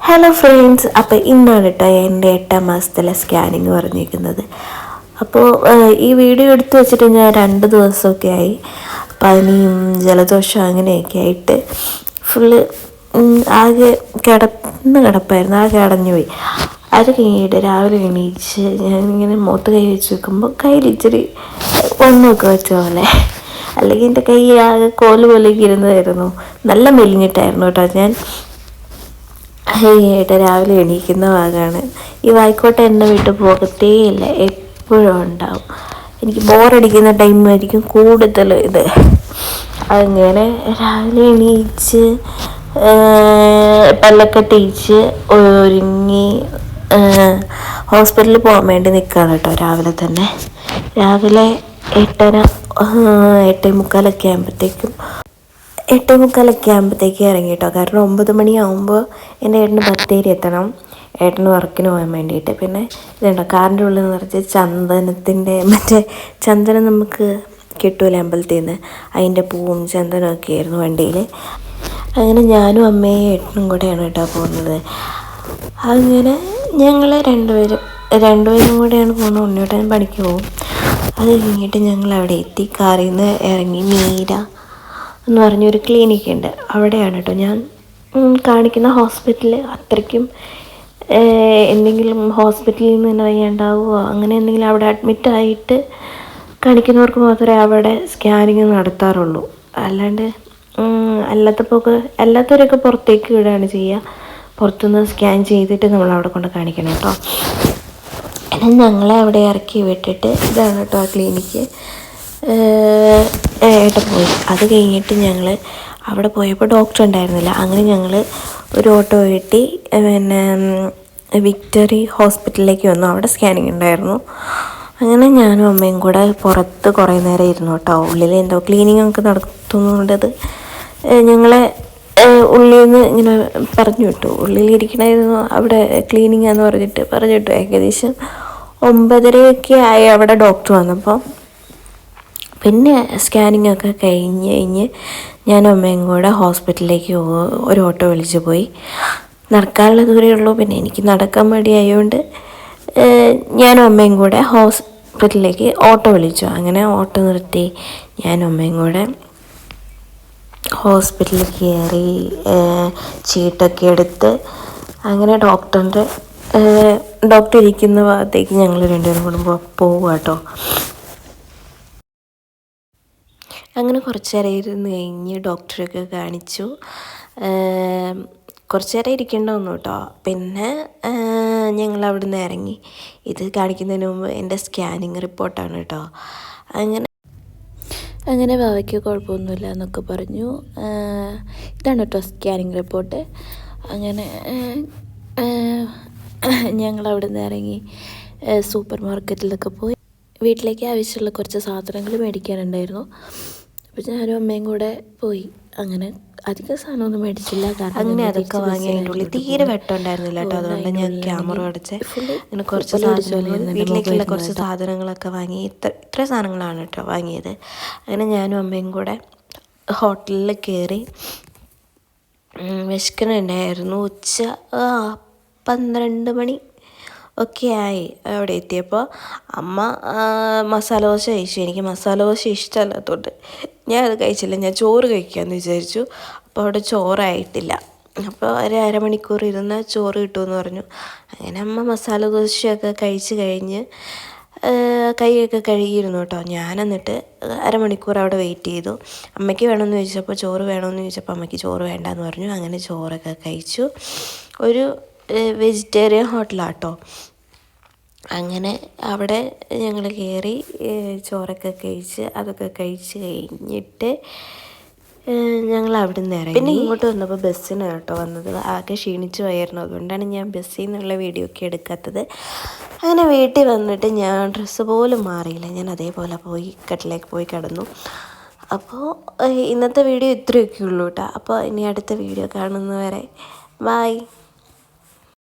Hello friends അപ്പോൾ ഇന്നാണ് കേട്ടോ എന്റെ എട്ടാം മാസത്തിലെ സ്കാനിങ് പറഞ്ഞിരിക്കുന്നത്. അപ്പോൾ ഈ വീഡിയോ എടുത്തു വെച്ചിട്ട് ഞാൻ രണ്ട് ദിവസമൊക്കെ ആയി. പനിയും ജലദോഷം അങ്ങനെയൊക്കെ ആയിട്ട് ഫുള്ള് ആകെ കിടന്ന് കിടപ്പായിരുന്നു ആകെ അടഞ്ഞു പോയി അത് കഴിഞ്ഞിട്ട് രാവിലെ എണീച്ച് ഞാനിങ്ങനെ മുഖത്ത് കൈ വെച്ച് വെക്കുമ്പോൾ കയ്യിൽ ഇച്ചിരി ഒന്നൊക്കെ വെച്ച പോലെ. അല്ലെങ്കിൽ എന്റെ കൈ ആകെ കോൽ പോലെയൊക്കെ ഇരുന്നതായിരുന്നു. നല്ല മെലിഞ്ഞിട്ടായിരുന്നു കേട്ടോ ഞാൻ. ഏട്ടാ രാവിലെ എണീക്കുന്ന ഭാഗമാണ്. ഈ വായിക്കോട്ടെ എന്നെ വിട്ട് പോകത്തേ ഇല്ല എപ്പോഴും ഉണ്ടാവും. എനിക്ക് ബോറടിക്കുന്ന ടൈമായിരിക്കും കൂടുതൽ ഇത്. അങ്ങനെ രാവിലെ എണീച്ച് പല്ലൊക്കെ തേച്ച് ഒരുങ്ങി ഹോസ്പിറ്റലിൽ പോകാൻ വേണ്ടി നിൽക്കുകയാണ് കേട്ടോ രാവിലെ തന്നെ. രാവിലെ എട്ടര എട്ടേ മുക്കാലൊക്കെ ആകുമ്പോഴത്തേക്കും എട്ടേ മുക്കാലൊക്കെ ആകുമ്പോഴത്തേക്ക് ഇറങ്ങി കേട്ടോ കാരണം ഒമ്പത് മണിയാകുമ്പോൾ എന്റെ ഏട്ടന് ബത്തേരി എത്തണം. ഏട്ടന് വർക്കിന് പോകാൻ വേണ്ടിയിട്ട്. പിന്നെ ഇതുണ്ടോ കാറിന്റെ ഉള്ളിൽ നിറച്ച് ചന്ദനത്തിന്റെ മറ്റേ ചന്ദനം നമുക്ക് കിട്ടൂല അമ്പലത്തിൽ നിന്ന് അതിന്റെ പൂവും ചന്ദനവും ഒക്കെ ആയിരുന്നു വണ്ടിയിൽ. അങ്ങനെ ഞാനും അമ്മയും ഏട്ടനും കൂടെയാണ് കേട്ടോ പോകുന്നത്. അങ്ങനെ ഞങ്ങൾ രണ്ടുപേരും രണ്ടുപേരും കൂടെയാണ് പോകുന്നത്. ഉണ്ണിയോട്ടൻ പണിക്ക് പോകും. അത് കഴിഞ്ഞിട്ട് ഞങ്ങൾ അവിടെ എത്തി. കാറിൽ നിന്ന് ഇറങ്ങി. നീര എന്ന് പറഞ്ഞൊരു ക്ലിനിക്ക് ഉണ്ട്. അവിടെയാണ് കേട്ടോ ഞാൻ കാണിക്കുന്ന ഹോസ്പിറ്റൽ അത്രയ്ക്കും എന്തെങ്കിലും ഹോസ്പിറ്റലിൽ നിന്ന് തന്നെ വയ്യാണ്ടാവുമോ അങ്ങനെ എന്തെങ്കിലും അവിടെ അഡ്മിറ്റായിട്ട് കാണിക്കുന്നവർക്ക് മാത്രമേ അവിടെ സ്കാനിങ് നടത്താറുള്ളൂ. അല്ലാണ്ട് അല്ലാത്തപ്പോൾ അല്ലാത്തവരൊക്കെ പുറത്തേക്ക് വിടുകയാണ് ചെയ്യുക. പുറത്തുനിന്ന് സ്കാൻ ചെയ്തിട്ട് നമ്മൾ അവിടെ കൊണ്ട് കാണിക്കണം കേട്ടോ ഞങ്ങളെ അവിടെ ഇറക്കി വിട്ടിട്ട് ഇതാണ് കേട്ടോ ആ ക്ലിനിക്ക് ഏട്ടൻ പോയി. അത് കഴിഞ്ഞിട്ട് ഞങ്ങൾ അവിടെ പോയപ്പോൾ ഡോക്ടർ ഉണ്ടായിരുന്നില്ല. അങ്ങനെ ഞങ്ങൾ ഒരു ഓട്ടോ കിട്ടി. പിന്നെ വിക്ടറി ഹോസ്പിറ്റലിലേക്ക് വന്നു. അവിടെ സ്കാനിങ് ഉണ്ടായിരുന്നു. അങ്ങനെ ഞാനും അമ്മയും കൂടെ പുറത്ത് കുറേ നേരം ഇരുന്നു കേട്ടോ. ഉള്ളിൽ എന്തോ ക്ലീനിങ് ഒക്കെ നടത്തുന്നുണ്ടത്. ഞങ്ങളെ ഉള്ളിൽ നിന്ന് ഇങ്ങനെ പറഞ്ഞു വിട്ടു. ഉള്ളിലിരിക്കണമായിരുന്നു അവിടെ ക്ലീനിങ് എന്ന് പറഞ്ഞിട്ട് പറഞ്ഞു വിട്ടു. ഏകദേശം ഒമ്പതരയൊക്കെ ആയി അവിടെ ഡോക്ടർ വന്നപ്പോൾ പിന്നെ സ്കാനിങ് ഒക്കെ കഴിഞ്ഞ് കഴിഞ്ഞ് ഞാൻ അമ്മയും കൂടെ ഹോസ്പിറ്റലിലേക്ക് ഒരു ഓട്ടോ വിളിച്ച് പോയി. നടക്കാനുള്ള ദൂരമേ ഉള്ളൂ. പിന്നെ എനിക്ക് നടക്കാൻ മടിയായതുകൊണ്ട് ഞാനും അമ്മയും കൂടെ ഹോസ്പിറ്റലിലേക്ക് ഓട്ടോ വിളിച്ചു. അങ്ങനെ ഓട്ടോ നിർത്തി ഞാനും അമ്മയും കൂടെ ഹോസ്പിറ്റലിൽ കയറി ചീട്ടൊക്കെ എടുത്ത് അങ്ങനെ ഡോക്ടറിന്റെ ഡോക്ടർ ഇരിക്കുന്ന ഭാഗത്തേക്ക് ഞങ്ങൾ രണ്ടുപേരും കൂടുമ്പോൾ പോവുക കേട്ടോ അങ്ങനെ കുറച്ച് നേരം ഇരുന്ന് കഴിഞ്ഞ് ഡോക്ടറൊക്കെ കാണിച്ചു. കുറച്ച് നേരം ഇരിക്കേണ്ട വന്നു കേട്ടോ. പിന്നെ ഞങ്ങൾ അവിടെ നിന്ന് ഇറങ്ങി. ഇത് കാണിക്കുന്നതിന് മുമ്പ് എന്റെ സ്കാനിങ് റിപ്പോർട്ടാണ് കേട്ടോ. അങ്ങനെ അങ്ങനെ ബാവയ്ക്ക് കുഴപ്പമൊന്നുമില്ല എന്നൊക്കെ പറഞ്ഞു. ഇതാണ് കേട്ടോ സ്കാനിങ് റിപ്പോർട്ട്. അങ്ങനെ ഞങ്ങൾ അവിടെ നിന്ന് ഇറങ്ങി സൂപ്പർ മാർക്കറ്റിലൊക്കെ പോയി. വീട്ടിലേക്ക് ആവശ്യമുള്ള കുറച്ച് സാധനങ്ങൾ മേടിക്കാനുണ്ടായിരുന്നു. അപ്പോൾ ഞാനും അമ്മയും കൂടെ പോയി. അങ്ങനെ അധികം സാധനമൊന്നും മേടിച്ചില്ല. അങ്ങനെ അതൊക്കെ വാങ്ങിയതിന്റെ തീരെ വെട്ടം ഉണ്ടായിരുന്നില്ല കേട്ടോ. അതുകൊണ്ട് ഞാൻ ക്യാമറ അടച്ച് അങ്ങനെ കുറച്ച് സാധനങ്ങൾ വീട്ടിലേക്കുള്ള കുറച്ച് സാധനങ്ങളൊക്കെ വാങ്ങി ഇത്ര ഇത്ര സാധനങ്ങളാണ് കേട്ടോ വാങ്ങിയത്. അങ്ങനെ ഞാനും അമ്മയും കൂടെ ഹോട്ടലിൽ കയറി വിശക്കണുണ്ടായിരുന്നു ഉച്ച പന്ത്രണ്ട് മണി ഒക്കെ ആയി അവിടെ എത്തിയപ്പോൾ അമ്മ മസാല ദോശ കഴിച്ചു. എനിക്ക് മസാല ദോശ ഇഷ്ടമല്ലാത്തതുകൊണ്ട് ഞാൻ അത് കഴിച്ചില്ല. ഞാൻ ചോറ് കഴിക്കാമെന്ന് വിചാരിച്ചു. അപ്പോൾ അവിടെ ചോറായിട്ടില്ല. അപ്പോൾ ഒരു അരമണിക്കൂർ ഇരുന്ന് ചോറ് കിട്ടുമെന്ന് പറഞ്ഞു. അങ്ങനെ അമ്മ മസാല ദോശയൊക്കെ കഴിച്ച് കഴിഞ്ഞ് കൈയൊക്കെ കഴുകിയിരുന്നു കേട്ടോ. ഞാൻ എന്നിട്ട് അരമണിക്കൂർ അവിടെ വെയിറ്റ് ചെയ്തു. അമ്മയ്ക്ക് വേണമെന്ന് ചോദിച്ചപ്പോൾ ചോറ് വേണമെന്ന് ചോദിച്ചപ്പോൾ അമ്മയ്ക്ക് ചോറ് വേണ്ടെന്ന് പറഞ്ഞു. അങ്ങനെ ചോറൊക്കെ കഴിച്ചു. ഒരു വെജിറ്റേറിയൻ ഹോട്ടലാട്ടോ. അങ്ങനെ അവിടെ ഞങ്ങൾ കയറി ചോറൊക്കെ കഴിച്ച് അതൊക്കെ കഴിച്ച് കഴിഞ്ഞിട്ട് ഞങ്ങൾ അവിടെ നിന്ന് ഇറങ്ങി. പിന്നെ ഇങ്ങോട്ട് വന്നപ്പോൾ ബസ്സിന് കേട്ടോ വന്നത്. ആകെ ക്ഷീണിച്ച് പോയായിരുന്നു. അതുകൊണ്ടാണ് ഞാൻ ബസ്സിൽ നിന്നുള്ള വീഡിയോ ഒക്കെ എടുക്കാത്തത്. അങ്ങനെ വീട്ടിൽ വന്നിട്ട് ഞാൻ ഡ്രസ്സ് പോലും മാറിയില്ല. ഞാൻ അതേപോലെ പോയി കട്ടിലേക്ക് പോയി കിടന്നു. അപ്പോൾ ഇന്നത്തെ വീഡിയോ ഇത്രയൊക്കെ ഉള്ളൂ കേട്ടോ. അപ്പോൾ ഇനി അടുത്ത വീഡിയോ കാണുന്നവരെ ബായ്